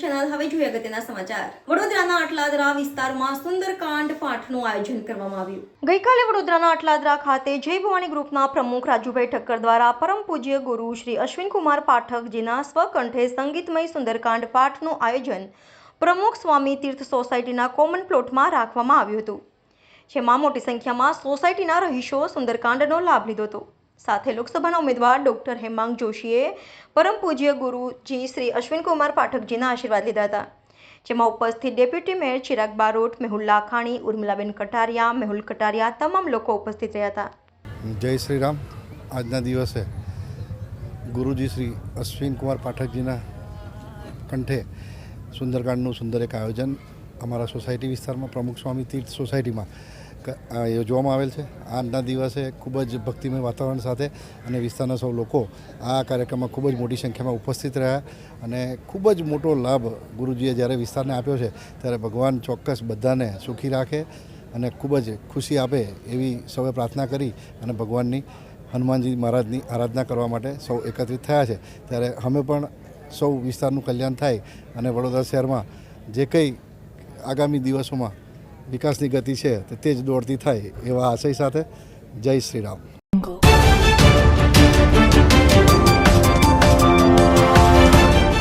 Channel હવે જોઈએ સમાચાર. વડોદરાના અટલાદરા વિસ્તારમાં સુંદરકાંડ પાઠનું આયોજન કરવામાં આવ્યું. ગઈકાલે વડોદરાના અટલાદરા ખાતે જય ગ્રુપના પ્રમુખ રાજુભાઈ ઠક્કર દ્વારા પરમ પૂજ્ય ગુરુ શ્રી અશ્વિનકુમાર પાઠકજીના સ્વકંઠે સંગીતમય સુંદરકાંડ પાઠનું આયોજન પ્રમુખ સ્વામી તીર્થ સોસાયટીના કોમન પ્લોટમાં રાખવામાં આવ્યું હતું. જેમાં મોટી સંખ્યામાં સોસાયટીના રહીશો સુંદરકાંડનો લાભ લીધો હતો. સાથે લોકસભાના ઉમેદવાર ડોક્ટર હેમાંગ જોશીએ પરમ પૂજ્ય ગુરુજી શ્રી અશ્વિનકુમાર પાઠકજીના આશીર્વાદ લીધા હતા. જેમાં ઉપસ્થિત ડેપ્યુટી મેયર ચિરાગ બારોટ, મેહુલ લાખાણી, ઉર્મિલાબેન કટારિયા, મેહુલ કટારિયા તમામ લોકો ઉપસ્થિત રહ્યા હતા. જય શ્રી રામ આજના દિવસે ગુરુજી શ્રી અશ્વિન કુમાર પાઠકજીના કંઠે સુંદરકાંડનું સુંદર એક આયોજન અમારા સોસાયટી વિસ્તારમાં પ્રમુખ સ્વામી તીર્થ સોસાયટીમાં યોજવામાં આવેલ છે. આજના દિવસે ખૂબ જ ભક્તિમય વાતાવરણ સાથે અને વિસ્તારના સૌ લોકો આ કાર્યક્રમમાં ખૂબ જ મોટી સંખ્યામાં ઉપસ્થિત રહ્યા અને ખૂબ જ મોટો લાભ ગુરુજીએ જ્યારે વિસ્તારને આપ્યો છે, ત્યારે ભગવાન ચોક્કસ બધાને સુખી રાખે અને ખૂબ જ ખુશી આપે એવી સૌએ પ્રાર્થના કરી અને ભગવાનની, હનુમાનજી મહારાજની આરાધના કરવા માટે સૌ એકત્રિત થયા છે. ત્યારે અમે પણ સૌ વિસ્તારનું કલ્યાણ થાય અને વડોદરા શહેરમાં જે કંઈ આગામી દિવસોમાં વિકાસની ગતિ છે તો જ દોડતી થાય એવા આશય સાથે જય શ્રી રામ